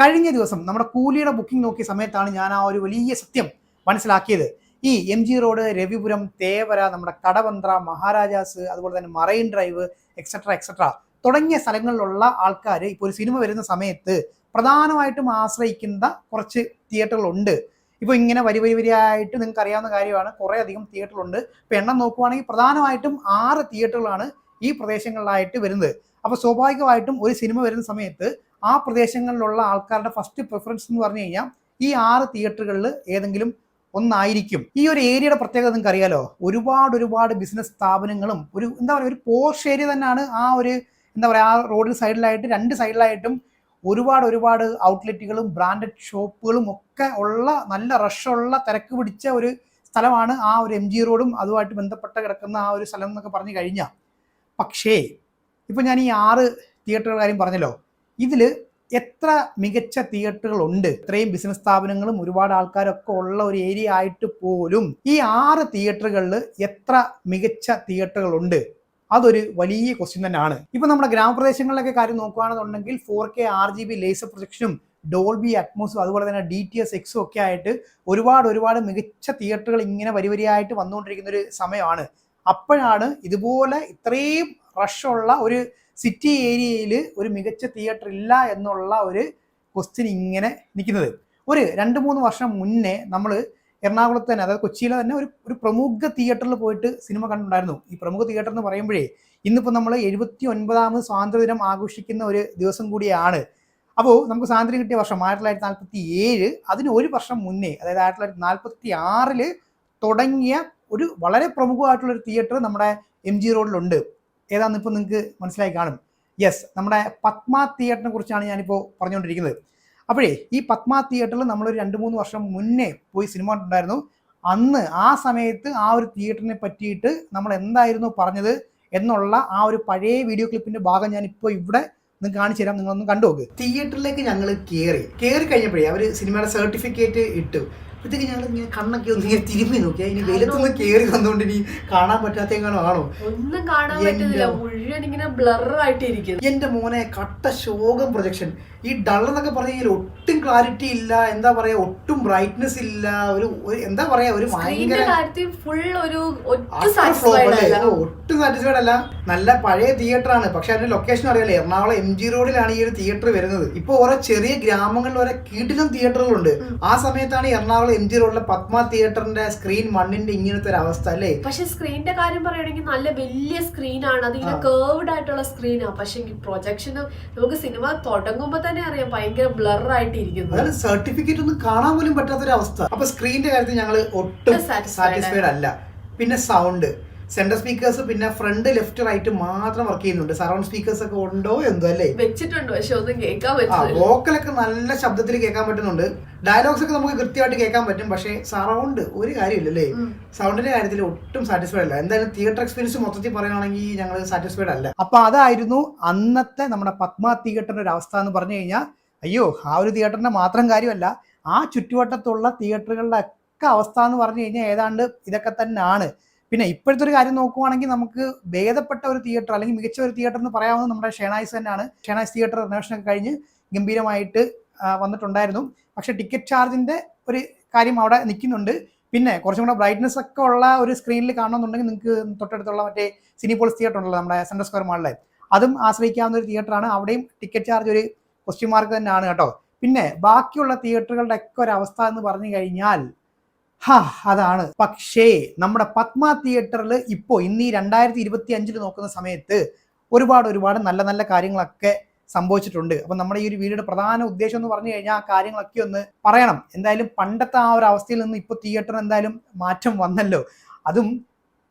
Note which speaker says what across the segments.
Speaker 1: കഴിഞ്ഞ ദിവസം നമ്മുടെ കൂലിയുടെ ബുക്കിംഗ് നോക്കിയ സമയത്താണ് ഞാൻ ആ ഒരു വലിയ സത്യം മനസ്സിലാക്കിയത്. ഈ M G road Ravipuram Thevara നമ്മുടെ കടവന്ത്ര മഹാരാജാസ് അതുപോലെ തന്നെ മറൈൻ ഡ്രൈവ് എക്സെട്ര എക്സെട്ര തുടങ്ങിയ സ്ഥലങ്ങളിലുള്ള ആൾക്കാർ ഇപ്പോൾ ഒരു സിനിമ വരുന്ന സമയത്ത് പ്രധാനമായിട്ടും ആശ്രയിക്കുന്ന കുറച്ച് തിയേറ്ററുകളുണ്ട് ഇപ്പോൾ ഇങ്ങനെ വരി വരി വരിയായിട്ട് നിങ്ങൾക്ക് അറിയാവുന്ന കാര്യമാണ്. കുറേ അധികം തിയേറ്ററുകളുണ്ട് ഇപ്പോൾ എണ്ണം നോക്കുവാണെങ്കിൽ പ്രധാനമായിട്ടും ആറ് തിയേറ്ററുകളാണ് ഈ പ്രദേശങ്ങളിലായിട്ട് വരുന്നത്. അപ്പോൾ സ്വാഭാവികമായിട്ടും ഒരു സിനിമ വരുന്ന സമയത്ത് ആ പ്രദേശങ്ങളിലുള്ള ആൾക്കാരുടെ ഫസ്റ്റ് പ്രിഫറൻസ് എന്ന് പറഞ്ഞു കഴിഞ്ഞാൽ ഈ ആറ് തിയേറ്ററുകളിൽ ഏതെങ്കിലും ഒന്നായിരിക്കും. ഈ ഒരു ഏരിയയുടെ പ്രത്യേകത നിങ്ങൾക്ക് അറിയാലോ ഒരുപാട് ഒരുപാട് ബിസിനസ് സ്ഥാപനങ്ങളും ഒരു എന്താ പറയുക ഒരു പോഷ് ഏരിയ തന്നെയാണ് ആ ഒരു എന്താ പറയുക ആ റോഡിന് സൈഡിലായിട്ട് രണ്ട് സൈഡിലായിട്ടും ഒരുപാട് ഒരുപാട് ഔട്ട്ലെറ്റുകളും ബ്രാൻഡഡ് ഷോപ്പുകളും ഒക്കെ ഉള്ള നല്ല റഷുള്ള തിരക്ക് പിടിച്ച ഒരു സ്ഥലമാണ് ആ ഒരു എം ജി റോഡും അതുമായിട്ട് ബന്ധപ്പെട്ട് കിടക്കുന്ന ആ ഒരു സ്ഥലം എന്നൊക്കെ പറഞ്ഞു കഴിഞ്ഞാൽ പക്ഷേ ഇപ്പം ഞാൻ ഈ ആറ് തിയേറ്ററുകൾ കാര്യം പറഞ്ഞല്ലോ. ഇതിൽ എത്ര മികച്ച തിയേറ്ററുകളുണ്ട്? ഇത്രയും ബിസിനസ് സ്ഥാപനങ്ങളും ഒരുപാട് ആൾക്കാരൊക്കെ ഉള്ള ഒരു ഏരിയ ആയിട്ട് പോലും ഈ ആറ് തിയേറ്ററുകളിൽ എത്ര മികച്ച തിയേറ്ററുകളുണ്ട്? അതൊരു വലിയ ക്വസ്റ്റ്യൻ തന്നെയാണ്. ഇപ്പൊ നമ്മുടെ ഗ്രാമപ്രദേശങ്ങളിലൊക്കെ കാര്യം നോക്കുകയാണെന്നുണ്ടെങ്കിൽ four K R G B laser പ്രൊജക്ഷനും Dolby അറ്റ്മോസും അതുപോലെ തന്നെ ഡി ടി എസ് എക്സും ഒക്കെ ആയിട്ട് ഒരുപാട് ഒരുപാട് മികച്ച തിയേറ്ററുകൾ ഇങ്ങനെ വരിവരിയായിട്ട് വന്നുകൊണ്ടിരിക്കുന്ന ഒരു സമയമാണ്. അപ്പോഴാണ് ഇതുപോലെ ഇത്രയും റഷുള്ള ഒരു സിറ്റി ഏരിയയിൽ ഒരു മികച്ച തിയേറ്റർ ഇല്ല എന്നുള്ള ഒരു ക്വസ്റ്റ്യൻ ഇങ്ങനെ നിൽക്കുന്നത്. ഒരു രണ്ട് മൂന്ന് വർഷം മുന്നേ നമ്മൾ എറണാകുളത്ത് തന്നെ അതായത് കൊച്ചിയിലെ തന്നെ ഒരു ഒരു പ്രമുഖ തിയേറ്ററിൽ പോയിട്ട് സിനിമ കണ്ടിട്ടുണ്ടായിരുന്നു. ഈ പ്രമുഖ തിയേറ്റർ എന്ന് പറയുമ്പോഴേ ഇന്നിപ്പോൾ നമ്മൾ എഴുപത്തി ഒൻപതാമത് സ്വാതന്ത്ര്യദിനം ആഘോഷിക്കുന്ന ഒരു ദിവസം കൂടിയാണ്. അപ്പോൾ നമുക്ക് സ്വാതന്ത്ര്യം കിട്ടിയ വർഷം ആയിരത്തി തൊള്ളായിരത്തി നാൽപ്പത്തി ഏഴ് അതിന് ഒരു വർഷം മുന്നേ അതായത് ആയിരത്തി തൊള്ളായിരത്തി നാൽപ്പത്തി ആറിൽ തുടങ്ങിയ ഒരു വളരെ പ്രമുഖമായിട്ടുള്ള ഒരു തിയേറ്റർ നമ്മുടെ എം ജി റോഡിലുണ്ട് ഏതാണെന്ന് ഇപ്പോൾ നിങ്ങൾക്ക് മനസ്സിലായി കാണും. യെസ് നമ്മുടെ പത്മ തിയേറ്ററിനെ കുറിച്ചാണ് ഞാനിപ്പോൾ പറഞ്ഞുകൊണ്ടിരിക്കുന്നത് അപ്പോഴേ ഈ പത്മ തിയേറ്ററിൽ നമ്മളൊരു രണ്ട് മൂന്ന് വർഷം മുന്നേ പോയി സിനിമ കണ്ടിട്ടുണ്ടായിരുന്നു. അന്ന് ആ സമയത്ത് ആ ഒരു തിയേറ്ററിനെ പറ്റിയിട്ട് നമ്മൾ എന്തായിരുന്നു പറഞ്ഞത് എന്നുള്ള ആ ഒരു പഴയ വീഡിയോ ക്ലിപ്പിന്റെ ഭാഗം ഞാൻ ഇപ്പോൾ ഇവിടെ നിങ്ങൾക്ക് കാണിച്ചു തരാം. നിങ്ങളൊന്ന് കണ്ടു തിയേറ്ററിലേക്ക് ഞങ്ങൾ കയറി കയറി കഴിഞ്ഞപ്പോഴേ അവർ സിനിമയുടെ സർട്ടിഫിക്കറ്റ് ഇട്ടു. അപ്പോഴത്തേക്ക് ഞാൻ ഇങ്ങനെ കണ്ണൊക്കെ ഒന്ന് ഇങ്ങനെ തിരുമ്പി നോക്കിയാ ഇനി വെയിലത്തൊന്ന് കേറി വന്നുകൊണ്ട് ഇനി കാണാൻ പറ്റാത്തെങ്ങാണോ ആണോ?
Speaker 2: ഒന്നും കാണാൻ പറ്റുന്നില്ല മുഴുവൻ ഇങ്ങനെ ഇരിക്കുന്നു
Speaker 1: എന്റെ മോനെ കട്ട ശോകം പ്രൊജക്ഷൻ ഈ ഡൾ എന്നൊക്കെ പറഞ്ഞു കഴിഞ്ഞാൽ ഒട്ടും ക്ലാരിറ്റി ഇല്ല. എന്താ പറയാ ഒട്ടും ബ്രൈറ്റ്നെസ് ഇല്ല. ഒരു എന്താ പറയാ ഒരു ഭയങ്കര
Speaker 2: ഫുൾ ഒരു ഒട്ടും സാറ്റിസ്ഫൈഡ്
Speaker 1: അല്ല? ഒട്ടും സാറ്റിസ്ഫൈഡ് അല്ല. നല്ല പഴയ തിയേറ്റർ ആണ്. പക്ഷെ അതിന്റെ ലൊക്കേഷൻ അറിയാലോ. എറണാകുളം എം ജി റോഡിലാണ് ഈ ഒരു തിയേറ്റർ വരുന്നത്. ഇപ്പൊ ഓരോ ചെറിയ ഗ്രാമങ്ങളിൽ വരെ കീട്ടിലും തിയേറ്ററുകളുണ്ട് ആ സമയത്താണ് എറണാകുളം എം ജി റോഡിലെ പത്മ തിയേറ്ററിന്റെ സ്ക്രീൻ മണ്ണിന്റെ ഇങ്ങനത്തെ ഒരു അവസ്ഥ അല്ലേ?
Speaker 2: പക്ഷെ സ്ക്രീനിന്റെ കാര്യം പറയുകയാണെങ്കിൽ നല്ല വലിയ സ്ക്രീനാണ് ഇങ്ങനെ കേർവ്ഡ് ആയിട്ടുള്ള സ്ക്രീനാണ് പക്ഷെ പ്രൊജക്ഷൻ നമുക്ക് സിനിമ തുടങ്ങുമ്പോ തന്നെ അറിയാം ഭയങ്കര ബ്ലർ ആയിട്ട് ഇരിക്കുന്നു
Speaker 1: അതായത് സർട്ടിഫിക്കറ്റ് ഒന്നും കാണാൻ പോലും പറ്റാത്തൊരു അവസ്ഥ അപ്പൊ സ്ക്രീനിന്റെ കാര്യത്തിൽ ഞങ്ങൾ ഒട്ടും സാറ്റിസ്ഫൈഡ് അല്ല. പിന്നെ സൗണ്ട് സെന്റർ സ്പീക്കേഴ്സ് പിന്നെ ഫ്രണ്ട് ലെഫ്റ്റ് റൈറ്റ് മാത്രം വർക്ക് ചെയ്യുന്നുണ്ട്. സറൗണ്ട് സ്പീക്കേഴ്സ് ഒക്കെ ഉണ്ടോ എന്തോ അല്ലേ?
Speaker 2: വെച്ചിട്ടുണ്ട് പക്ഷെ ഒന്നും കേൾക്കാൻ
Speaker 1: വോക്കലൊക്കെ നല്ല ശബ്ദത്തിൽ കേൾക്കാൻ പറ്റുന്നുണ്ട്. ഡയലോഗ്സ് ഒക്കെ നമുക്ക് കൃത്യമായിട്ട് കേൾക്കാൻ പറ്റും പക്ഷേ സറൗണ്ട് ഒരു കാര്യമില്ലല്ലേ. സൗണ്ടിന്റെ കാര്യത്തിൽ ഒട്ടും സാറ്റിസ്ഫൈഡ് അല്ല. എന്തായാലും തിയേറ്റർ എക്സ്പീരിയൻസ് മൊത്തത്തിൽ പറയുകയാണെങ്കിൽ ഞങ്ങൾ സാറ്റിസ്ഫൈഡ് അല്ല. അപ്പൊ അതായിരുന്നു അന്നത്തെ നമ്മുടെ പത്മ തിയേറ്ററിന്റെ ഒരു അവസ്ഥ എന്ന് പറഞ്ഞു കഴിഞ്ഞാൽ അയ്യോ ആ ഒരു തിയേറ്ററിന്റെ മാത്രം കാര്യമല്ല ആ ചുറ്റുവട്ടത്തുള്ള തിയേറ്ററുകളുടെ ഒക്കെ അവസ്ഥ എന്ന് പറഞ്ഞു കഴിഞ്ഞാൽ ഏതാണ്ട് ഇതൊക്കെ തന്നെയാണ്. പിന്നെ ഇപ്പോഴത്തെ ഒരു കാര്യം നോക്കുവാണെങ്കിൽ നമുക്ക് ഭേദപ്പെട്ട ഒരു തിയേറ്റർ അല്ലെങ്കിൽ മികച്ച ഒരു തിയേറ്റർ എന്ന് പറയാവുന്നത് നമ്മുടെ ഷേണായിസ് തന്നെയാണ്. ഷേണായിസ് തിയേറ്റർ റിനോവേഷൻ ഒക്കെ കഴിഞ്ഞ് ഗംഭീരമായിട്ട് വന്നിട്ടുണ്ടായിരുന്നു. പക്ഷേ ടിക്കറ്റ് ചാർജിന്റെ ഒരു കാര്യം അവിടെ നിൽക്കുന്നുണ്ട്. പിന്നെ കുറച്ചും കൂടെ ബ്രൈറ്റ്നസ് ഒക്കെ ഉള്ള ഒരു സ്ക്രീനിൽ കാണണമെന്നുണ്ടെങ്കിൽ നിങ്ങൾക്ക് തൊട്ടടുത്തുള്ള മറ്റേ സിനിപോൾസ് തിയേറ്റർ ഉണ്ടല്ലോ നമ്മുടെ സെൻട്രൽ സ്ക്വയർ മാളിലെ അതും ആശ്രയിക്കാവുന്ന ഒരു തിയേറ്ററാണ് അവിടെയും ടിക്കറ്റ് ചാർജ് ഒരു ക്വസ്റ്റ്യൻ മാർക്ക് തന്നെയാണ് കേട്ടോ. പിന്നെ ബാക്കിയുള്ള തിയേറ്ററുകളുടെ ഒക്കെ ഒരു അവസ്ഥ എന്ന് പറഞ്ഞു കഴിഞ്ഞാൽ ഹാ അതാണ്. പക്ഷേ നമ്മുടെ പത്മ തിയേറ്ററിൽ ഇപ്പോൾ ഇന്ന് ഈ രണ്ടായിരത്തി ഇരുപത്തി അഞ്ചിൽ നോക്കുന്ന സമയത്ത് ഒരുപാട് ഒരുപാട് നല്ല നല്ല കാര്യങ്ങളൊക്കെ സംഭവിച്ചിട്ടുണ്ട്. അപ്പം നമ്മുടെ ഈ ഒരു വീഡിയോയുടെ പ്രധാന ഉദ്ദേശം എന്ന് പറഞ്ഞു കഴിഞ്ഞാൽ ആ കാര്യങ്ങളൊക്കെ ഒന്ന് പറയണം. എന്തായാലും പണ്ടത്തെ ആ ഒരു അവസ്ഥയിൽ നിന്ന് ഇപ്പോൾ തിയേറ്ററിന് എന്തായാലും മാറ്റം വന്നല്ലോ. അതും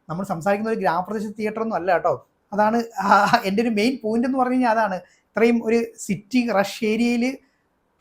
Speaker 1: നമ്മൾ സംസാരിക്കുന്ന ഒരു ഗ്രാമപ്രദേശ തിയേറ്റർ ഒന്നും അല്ല കേട്ടോ. അതാണ് എന്റെ ഒരു മെയിൻ പോയിന്റ് എന്ന് പറഞ്ഞു കഴിഞ്ഞാൽ അതാണ്. ഇത്രയും ഒരു സിറ്റി റഷ് ഏരിയയിൽ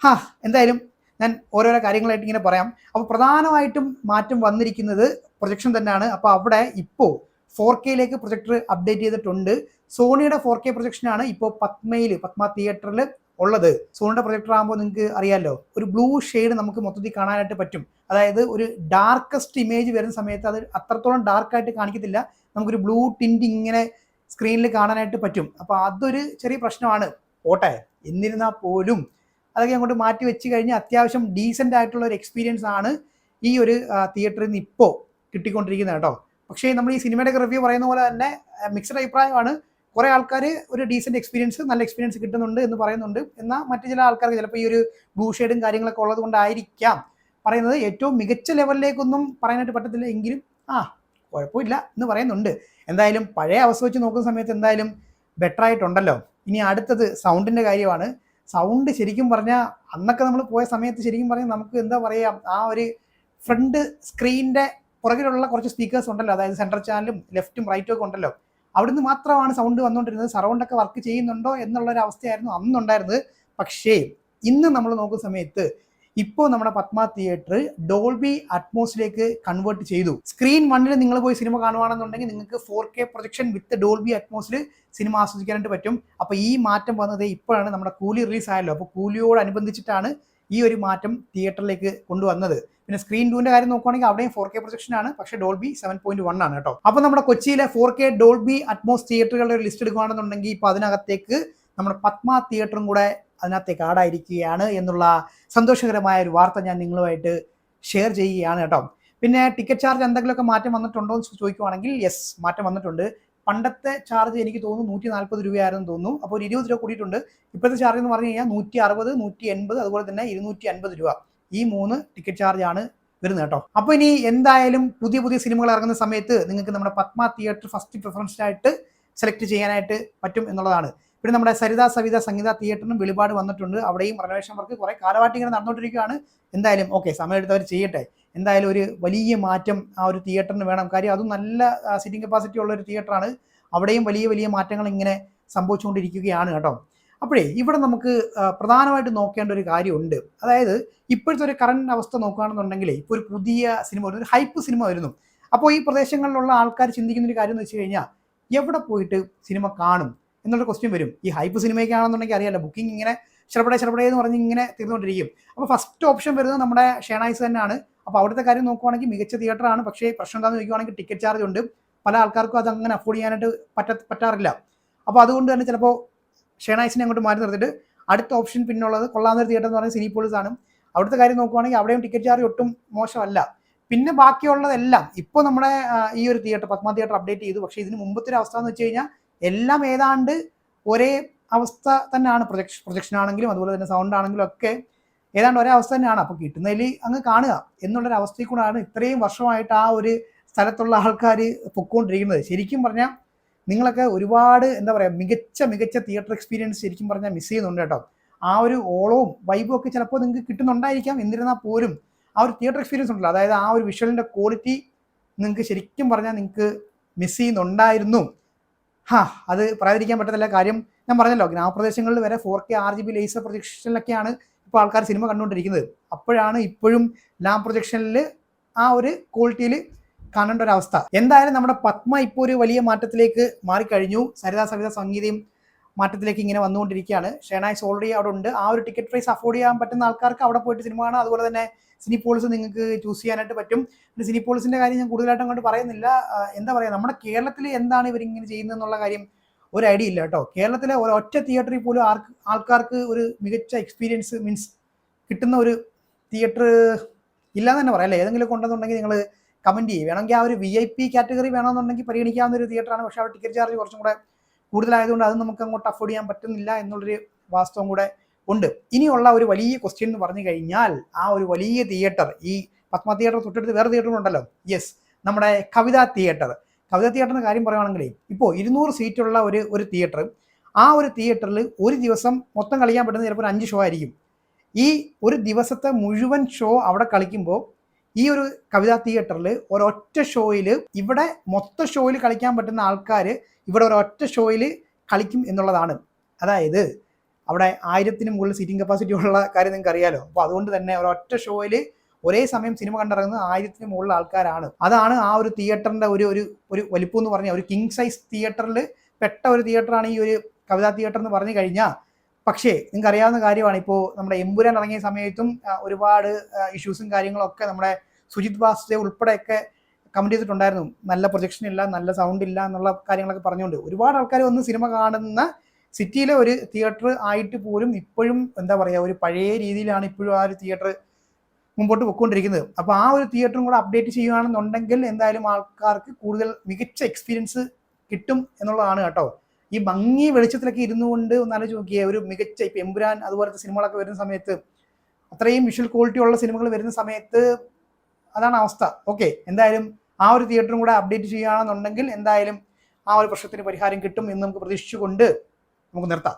Speaker 1: ഹാ എന്തായാലും ഞാൻ ഓരോരോ കാര്യങ്ങളായിട്ട് ഇങ്ങനെ പറയാം. അപ്പോൾ പ്രധാനമായിട്ടും മാറ്റം വന്നിരിക്കുന്നത് പ്രൊജക്ഷൻ തന്നെയാണ്. അപ്പോൾ അവിടെ ഇപ്പോൾ ഫോർ കെയിലേക്ക് പ്രൊജക്ടർ അപ്ഡേറ്റ് ചെയ്തിട്ടുണ്ട്. സോണിയുടെ ഫോർ കെ പ്രൊജക്ഷനാണ് ഇപ്പോൾ പത്മയിൽ പത്മ തിയേറ്ററിൽ ഉള്ളത്. സോണിയുടെ പ്രൊജക്ടർ ആകുമ്പോൾ നിങ്ങൾക്ക് അറിയാമല്ലോ ഒരു ബ്ലൂ ഷെയ്ഡ് നമുക്ക് മൊത്തത്തിൽ കാണാനായിട്ട് പറ്റും. അതായത് ഒരു ഡാർക്കസ്റ്റ് ഇമേജ് വരുന്ന സമയത്ത് അത് അത്രത്തോളം ഡാർക്കായിട്ട് കാണിക്കത്തില്ല. നമുക്കൊരു ബ്ലൂ ടിന്റ് ഇങ്ങനെ സ്ക്രീനിൽ കാണാനായിട്ട് പറ്റും. അപ്പോൾ അതൊരു ചെറിയ പ്രശ്നമാണ്. പോട്ടെ എന്നിരുന്നാൽ പോലും അതൊക്കെ അങ്ങോട്ട് മാറ്റി വെച്ച് കഴിഞ്ഞാൽ അത്യാവശ്യം ഡീസന്റ് ആയിട്ടുള്ള ഒരു എക്സ്പീരിയൻസ് ആണ് ഈ ഒരു തിയേറ്ററിൽ നിന്ന് ഇപ്പോൾ കിട്ടിക്കൊണ്ടിരിക്കുന്നത് കേട്ടോ. പക്ഷേ നമ്മൾ ഈ സിനിമയുടെ റിവ്യൂ പറയുന്ന പോലെ തന്നെ മിക്സഡ് അഭിപ്രായമാണ്. കുറേ ആൾക്കാർ ഒരു ഡീസന്റ് എക്സ്പീരിയൻസ് നല്ല എക്സ്പീരിയൻസ് കിട്ടുന്നുണ്ട് എന്ന് പറയുന്നുണ്ട്. എന്നാൽ മറ്റു ചില ആൾക്കാർക്ക് ചിലപ്പോൾ ഈ ഒരു ബ്ലൂ കാര്യങ്ങളൊക്കെ ഉള്ളത് കൊണ്ടായിരിക്കാം. പറയുന്നത് ഏറ്റവും മികച്ച ലെവലിലേക്കൊന്നും പറയാനായിട്ട് പറ്റത്തില്ല എങ്കിലും ആ കുഴപ്പമില്ല എന്ന് പറയുന്നുണ്ട്. എന്തായാലും പഴയ അവസ്ഥ വെച്ച് നോക്കുന്ന സമയത്ത് എന്തായാലും ബെറ്റർ ആയിട്ടുണ്ടല്ലോ. ഇനി അടുത്തത് സൗണ്ടിന്റെ കാര്യമാണ്. സൗണ്ട് ശരിക്കും പറഞ്ഞാൽ അന്നൊക്കെ നമ്മൾ പോയ സമയത്ത് ശരിക്കും പറഞ്ഞാൽ നമുക്ക് എന്താ പറയുക ആ ഒരു ഫ്രണ്ട് സ്ക്രീനിന്റെ പുറകിലുള്ള കുറച്ച് സ്പീക്കേഴ്സ് ഉണ്ടല്ലോ അതായത് സെൻട്രൽ ചാനലും ലെഫ്റ്റും റൈറ്റും ഒക്കെ ഉണ്ടല്ലോ. അവിടുന്ന് മാത്രമാണ് സൗണ്ട് വന്നുകൊണ്ടിരുന്നത് സറൗണ്ടൊക്കെ വർക്ക് ചെയ്യുന്നുണ്ടോ എന്നുള്ളൊരു അവസ്ഥയായിരുന്നു അന്നുണ്ടായിരുന്നത്. പക്ഷേ ഇന്ന് നമ്മൾ നോക്കുന്ന സമയത്ത് ഇപ്പോൾ നമ്മുടെ പത്മ തിയേറ്റർ ഡോൾബി അറ്റ്മോസിലേക്ക് കൺവേർട്ട് ചെയ്തു. സ്ക്രീൻ വണ്ണിൽ നിങ്ങൾ പോയി സിനിമ കാണുവാണെന്നുണ്ടെങ്കിൽ നിങ്ങൾക്ക് four K projection with Dolby അറ്റ്മോസിൽ cinema ആസ്വദിക്കാനായിട്ട് പറ്റും. അപ്പോൾ ഈ മാറ്റം വന്നത് ഇപ്പോഴാണ് നമ്മുടെ കൂലി റിലീസ് ആയല്ലോ. അപ്പോൾ കൂലിയോടനുബന്ധിച്ചിട്ടാണ് ഈ ഒരു മാറ്റം തിയേറ്ററിലേക്ക് കൊണ്ടുവന്നത്. പിന്നെ സ്ക്രീൻ ടൂവിന്റെ കാര്യം നോക്കുവാണെങ്കിൽ അവിടെയും ഫോർ കെ പ്രൊജക്ഷൻ ആണ്. പക്ഷേ ഡോൾബി സെവൻ പോയിന്റ് വൺ ആണ് കേട്ടോ. അപ്പോൾ നമ്മുടെ കൊച്ചിയിലെ ഫോർ കെ ഡോൾബി അറ്റ്മോസ് തിയേറ്ററുകളുടെ ഒരു ലിസ്റ്റ് എടുക്കുകയാണെന്നുണ്ടെങ്കിൽ ഇപ്പോൾ അതിനകത്തേക്ക് നമ്മുടെ പത്മ തിയേറ്ററും കൂടെ അതിനകത്തേക്ക് ആടായിരിക്കുകയാണ് എന്നുള്ള സന്തോഷകരമായ ഒരു വാർത്ത ഞാൻ നിങ്ങളുമായിട്ട് ഷെയർ ചെയ്യുകയാണ് കേട്ടോ. പിന്നെ ടിക്കറ്റ് ചാർജ് എന്തെങ്കിലുമൊക്കെ മാറ്റം വന്നിട്ടുണ്ടോ എന്ന് ചോദിക്കുവാണെങ്കിൽ യെസ് മാറ്റം വന്നിട്ടുണ്ട്. പണ്ടത്തെ ചാർജ് എനിക്ക് തോന്നുന്നു നൂറ്റി നാൽപ്പത് രൂപയായിരുന്നു തോന്നുന്നു. അപ്പോൾ ഒരു ഇരുപത് രൂപ കൂടിയിട്ടുണ്ട്. ഇപ്പോഴത്തെ ചാർജ് എന്ന് പറഞ്ഞു കഴിഞ്ഞാൽ നൂറ്റി അറുപത് നൂറ്റി എൺപത് അതുപോലെ തന്നെ ഇരുന്നൂറ്റി അൻപത് രൂപ ഈ മൂന്ന് ടിക്കറ്റ് ചാർജ് ആണ് വരുന്നത് കേട്ടോ. അപ്പോൾ ഇനി എന്തായാലും പുതിയ പുതിയ സിനിമകൾ ഇറങ്ങുന്ന സമയത്ത് നിങ്ങൾക്ക് നമ്മുടെ പത്മ തിയേറ്റർ ഫസ്റ്റ് പ്രിഫറൻസ് ആയിട്ട് സെലക്ട് ചെയ്യാനായിട്ട് പറ്റും എന്നുള്ളതാണ്. പിന്നെ നമ്മുടെ സരിത സവിത സംഗീത തിയേറ്ററിനും വെളിപാട് വന്നിട്ടുണ്ട്. അവിടെയും റെനോവേഷൻ വർക്ക് കുറെ കാലമായിട്ട് ഇങ്ങനെ നടന്നുകൊണ്ടിരിക്കുകയാണ്. എന്തായാലും ഓക്കെ സമയമെടുത്തവർ ചെയ്യട്ടെ. എന്തായാലും ഒരു വലിയ മാറ്റം ആ ഒരു തിയേറ്ററിന് വേണം. കാര്യം അതും നല്ല സിറ്റിംഗ് കപ്പാസിറ്റി ഉള്ള ഒരു തിയേറ്ററാണ്. അവിടെയും വലിയ വലിയ മാറ്റങ്ങൾ ഇങ്ങനെ സംഭവിച്ചുകൊണ്ടിരിക്കുകയാണ് കേട്ടോ. അപ്പോഴേ ഇവിടെ നമുക്ക് പ്രധാനമായിട്ട് നോക്കേണ്ട ഒരു കാര്യമുണ്ട്. അതായത് ഇപ്പോഴത്തെ ഒരു കറണ്ട് അവസ്ഥ നോക്കുകയാണെന്നുണ്ടെങ്കിൽ ഇപ്പോൾ ഒരു പുതിയ സിനിമ ഒരു ഹൈപ്പ് സിനിമ വരുന്നു. അപ്പോൾ ഈ പ്രദേശങ്ങളിലുള്ള ആൾക്കാർ ചിന്തിക്കുന്ന ഒരു കാര്യം എന്ന് വെച്ച് കഴിഞ്ഞാൽ എവിടെ പോയിട്ട് സിനിമ കാണും? എന്നുള്ള ക്വസ്റ്റ്യൻ വരും. ഈ ഹൈപ്പ് സിനിമയ്ക്കാണെന്നുണ്ടെങ്കിൽ അറിയാലോ ബുക്കിംഗ് ഇങ്ങനെ ചെറുപടേ ചെറുപടേ എന്ന് പറഞ്ഞ് ഇങ്ങനെ തീർന്നുകൊണ്ടിരിക്കും. അപ്പോൾ ഫസ്റ്റ് ഓപ്ഷൻ വരുന്നത് നമ്മുടെ ഷേണായിസ് തന്നെയാണ്. അപ്പോൾ അവിടുത്തെ കാര്യം നോക്കുവാണെങ്കിൽ മികച്ച തിയേറ്ററാണ് പക്ഷേ പ്രശ്നം എന്താണെന്ന് ചോദിക്കുവാണെങ്കിൽ ടിക്കറ്റ് ചാർജ് ഉണ്ട്. പല ആൾക്കാർക്കും അത് അങ്ങനെ അഫോർഡ് ചെയ്യാനായിട്ട് പറ്റ പറ്റാറില്ല. അപ്പോൾ അതുകൊണ്ട് തന്നെ ചിലപ്പോൾ ഷേണായിസിനെ അങ്ങോട്ട് മാറ്റി നിർത്തിയിട്ട് അടുത്ത ഓപ്ഷൻ പിന്നുള്ളത് കൊള്ളാന്നൊരു തിയേറ്റർ എന്ന് പറയുന്നത് സിനിപോളിസ് ആണ്. അവിടുത്തെ കാര്യം നോക്കുവാണെങ്കിൽ അവിടെയും ടിക്കറ്റ് ചാർജ് ഒട്ടും മോശമല്ല. പിന്നെ ബാക്കിയുള്ളതെല്ലാം ഇപ്പോൾ നമ്മുടെ ഈ ഒരു തിയേറ്റർ പത്മ തിയേറ്റർ അപ്ഡേറ്റ് ചെയ്തു. പക്ഷേ ഇതിന് മുമ്പത്തെ ഒരു അവസ്ഥ എന്ന് വെച്ച് കഴിഞ്ഞാൽ എല്ലാം ഏതാണ്ട് ഒരേ അവസ്ഥ തന്നെയാണ് പ്രൊജക്ഷൻ പ്രൊജക്ഷൻ ആണെങ്കിലും അതുപോലെ തന്നെ സൗണ്ട് ആണെങ്കിലും ഒക്കെ ഏതാണ്ട് ഒരേ അവസ്ഥ തന്നെയാണ്. അപ്പോൾ കിട്ടുന്നതിൽ അങ്ങ് കാണുക എന്നുള്ളൊരു അവസ്ഥയിൽ കൂടാണ് ഇത്രയും വർഷമായിട്ട് ആ ഒരു സ്ഥലത്തുള്ള ആൾക്കാർ പൊക്കോണ്ടിരിക്കുന്നത്. ശരിക്കും പറഞ്ഞാൽ നിങ്ങളൊക്കെ ഒരുപാട് എന്താ പറയുക മികച്ച മികച്ച തിയേറ്റർ എക്സ്പീരിയൻസ് ശരിക്കും പറഞ്ഞാൽ മിസ് ചെയ്യുന്നുണ്ട് കേട്ടോ. ആ ഒരു ഓളവും വൈബും ഒക്കെ ചിലപ്പോൾ നിങ്ങൾക്ക് കിട്ടുന്നുണ്ടായിരിക്കാം. എന്നിരുന്നാൽ പോലും ആ ഒരു തിയേറ്റർ എക്സ്പീരിയൻസ് ഉണ്ടല്ലോ. അതായത് ആ ഒരു വിഷ്വലിന്റെ ക്വാളിറ്റി നിങ്ങൾക്ക് ശരിക്കും പറഞ്ഞാൽ നിങ്ങൾക്ക് മിസ് ചെയ്യുന്നുണ്ടായിരുന്നു. ഹാ അത് പറയാതിരിക്കാൻ പറ്റത്തില്ല. കാര്യം ഞാൻ പറഞ്ഞല്ലോ ഗ്രാമപ്രദേശങ്ങളിൽ വരെ four K R G B laser പ്രൊജക്ഷനിലൊക്കെയാണ് ഇപ്പോൾ ആൾക്കാർ സിനിമ കണ്ടുകൊണ്ടിരിക്കുന്നത്. അപ്പോഴാണ് ഇപ്പോഴും ലാം പ്രൊജക്ഷനിൽ ആ ഒരു ക്വാളിറ്റിയിൽ കാണേണ്ട ഒരു അവസ്ഥ. എന്തായാലും നമ്മുടെ പത്മ ഇപ്പോൾ ഒരു വലിയ മാറ്റത്തിലേക്ക് മാറിക്കഴിഞ്ഞു. സരിത സവിത സംഗീതയും മാറ്റത്തിലേക്ക് ഇങ്ങനെ വന്നുകൊണ്ടിരിക്കുകയാണ്. ഷെനായ്സ് ഓൾറെഡി അവിടെ ഉണ്ട്. ആ ഒരു ടിക്കറ്റ് പ്രൈസ് അഫോർഡ് ചെയ്യാൻ പറ്റുന്ന ആൾക്കാർക്ക് അവിടെ പോയിട്ട് സിനിമ കാണാം. അതുപോലെ തന്നെ സിനിപോളിസ് നിങ്ങൾക്ക് ചൂസ് ചെയ്യാനായിട്ട് പറ്റും. പിന്നെ സിനിപോളിസിന്റെ കാര്യം ഞാൻ കൂടുതലായിട്ട് അങ്ങോട്ട് പറയുന്നില്ല. എന്താ പറയുക നമ്മുടെ കേരളത്തിൽ എന്താണ് ഇവരിങ്ങനെ ചെയ്യുന്നത് എന്നുള്ള കാര്യം ഒരു ഐഡിയ ഇല്ല കേട്ടോ. കേരളത്തിലെ ഒരൊറ്റ തിയേറ്ററിൽ പോലും ആർക്ക് ആൾക്കാർക്ക് ഒരു മികച്ച എക്സ്പീരിയൻസ് മീൻസ് കിട്ടുന്ന ഒരു തിയേറ്റർ ഇല്ലാന്ന് തന്നെ പറയാം അല്ലേ? ഏതെങ്കിലും കൊണ്ടെന്നുണ്ടെങ്കിൽ നിങ്ങൾ കമന്റ് ചെയ്യും. വേണമെങ്കിൽ ആ ഒരു വി ഐ പി കാറ്റഗറി വേണമെന്നുണ്ടെങ്കിൽ പരിഗണിക്കാവുന്ന ഒരു തിയേറ്ററാണ് പക്ഷേ അവിടെ ടിക്കറ്റ് ചാർജ് കുറച്ചും കൂടെ കൂടുതലായതുകൊണ്ട് അത് നമുക്ക് അങ്ങോട്ട് അഫോർഡ് ചെയ്യാൻ പറ്റുന്നില്ല എന്നുള്ളൊരു വാസ്തവം കൂടെ ഉണ്ട്. ഇനിയുള്ള ഒരു വലിയ ക്വസ്റ്റ്യൻ എന്ന് പറഞ്ഞു കഴിഞ്ഞാൽ ആ ഒരു വലിയ തിയേറ്റർ ഈ പത്മ തിയേറ്റർ തൊട്ടടുത്ത് വേറെ തിയേറ്റർ ഉണ്ടല്ലോ. യെസ് നമ്മുടെ കവിതാ തിയേറ്റർ കവിതാ തിയേറ്ററിന്റെ കാര്യം പറയുകയാണെങ്കിൽ ഇപ്പോൾ ഇരുന്നൂറ് സീറ്റുള്ള ഒരു ഒരു തിയേറ്റർ ആ ഒരു തിയേറ്ററിൽ ഒരു ദിവസം മൊത്തം കളിക്കാൻ പറ്റുന്ന ചിലപ്പോൾ ഒരു അഞ്ച് ഷോ ആയിരിക്കും. ഈ ഒരു ദിവസത്തെ മുഴുവൻ ഷോ അവിടെ കളിക്കുമ്പോൾ ഈ ഒരു കവിതാ തിയേറ്ററിൽ ഒരൊറ്റ ഷോയിൽ ഇവിടെ മൊത്ത ഷോയിൽ കളിക്കാൻ പറ്റുന്ന ആൾക്കാർ ഇവിടെ ഒരൊറ്റ ഷോയിൽ കളിക്കും എന്നുള്ളതാണ്. അതായത് അവിടെ ആയിരത്തിന് മുകളിൽ സീറ്റിംഗ് കപ്പാസിറ്റി ഉള്ള കാര്യം നിങ്ങൾക്ക് അറിയാലോ. അപ്പോൾ അതുകൊണ്ട് തന്നെ ഒരൊറ്റ ഷോയിൽ ഒരേ സമയം സിനിമ കണ്ടിറങ്ങുന്നത് ആയിരത്തിന് മുകളിൽ ആൾക്കാരാണ്. അതാണ് ആ ഒരു തിയേറ്ററിന്റെ ഒരു ഒരു ഒരു വലിപ്പം എന്ന് പറഞ്ഞാൽ ഒരു കിങ് സൈസ് തിയേറ്ററിൽ പെട്ട ഒരു തിയേറ്ററാണ് ഈ ഒരു കവിതാ തിയേറ്റർ എന്ന് പറഞ്ഞു കഴിഞ്ഞാൽ പക്ഷേ നിങ്ങൾക്ക് അറിയാവുന്ന കാര്യമാണ്. ഇപ്പോൾ നമ്മുടെ എമ്പുരാൻ ഇറങ്ങിയ സമയത്തും ഒരുപാട് ഇഷ്യൂസും കാര്യങ്ങളൊക്കെ നമ്മുടെ സുജിത് വാസുദേവ് ഉൾപ്പെടെയൊക്കെ കമന്റ് ചെയ്തിട്ടുണ്ടായിരുന്നു. നല്ല പ്രൊജക്ഷൻ ഇല്ല നല്ല സൗണ്ട് ഇല്ല എന്നുള്ള കാര്യങ്ങളൊക്കെ പറഞ്ഞുകൊണ്ട്. ഒരുപാട് ആൾക്കാർ വന്ന് സിനിമ കാണുന്ന സിറ്റിയിലെ ഒരു തിയേറ്റർ ആയിട്ട് പോലും ഇപ്പോഴും എന്താ പറയുക ഒരു പഴയ രീതിയിലാണ് ഇപ്പോഴും ആ ഒരു തിയേറ്റർ മുമ്പോട്ട് പോയിക്കൊണ്ടിരിക്കുന്നത് അപ്പോൾ ആ ഒരു തിയേറ്ററും കൂടെ അപ്ഡേറ്റ് ചെയ്യുകയാണെന്നുണ്ടെങ്കിൽ എന്തായാലും ആൾക്കാർക്ക് കൂടുതൽ മികച്ച എക്സ്പീരിയൻസ് കിട്ടും എന്നുള്ളതാണ് കേട്ടോ. ഈ ഭംഗി വെളിച്ചത്തിലൊക്കെ ഇരുന്നു കൊണ്ട് ഒന്ന് ആലോചിച്ച് നോക്കിയേ ഒരു മികച്ച ഇപ്പം എമ്പുരാൻ അതുപോലത്തെ സിനിമകളൊക്കെ വരുന്ന സമയത്ത് അത്രയും വിഷ്വൽ ക്വാളിറ്റി ഉള്ള സിനിമകൾ വരുന്ന സമയത്ത് അതാണ് അവസ്ഥ. ഓക്കെ എന്തായാലും ആ ഒരു തിയേറ്ററും കൂടെ അപ്ഡേറ്റ് ചെയ്യുകയാണെന്നുണ്ടെങ്കിൽ എന്തായാലും ആ ഒരു പ്രശ്നത്തിന് പരിഹാരം കിട്ടും എന്ന് നമുക്ക് പ്രതീക്ഷിച്ചുകൊണ്ട് നമുക്ക് നിർത്താം.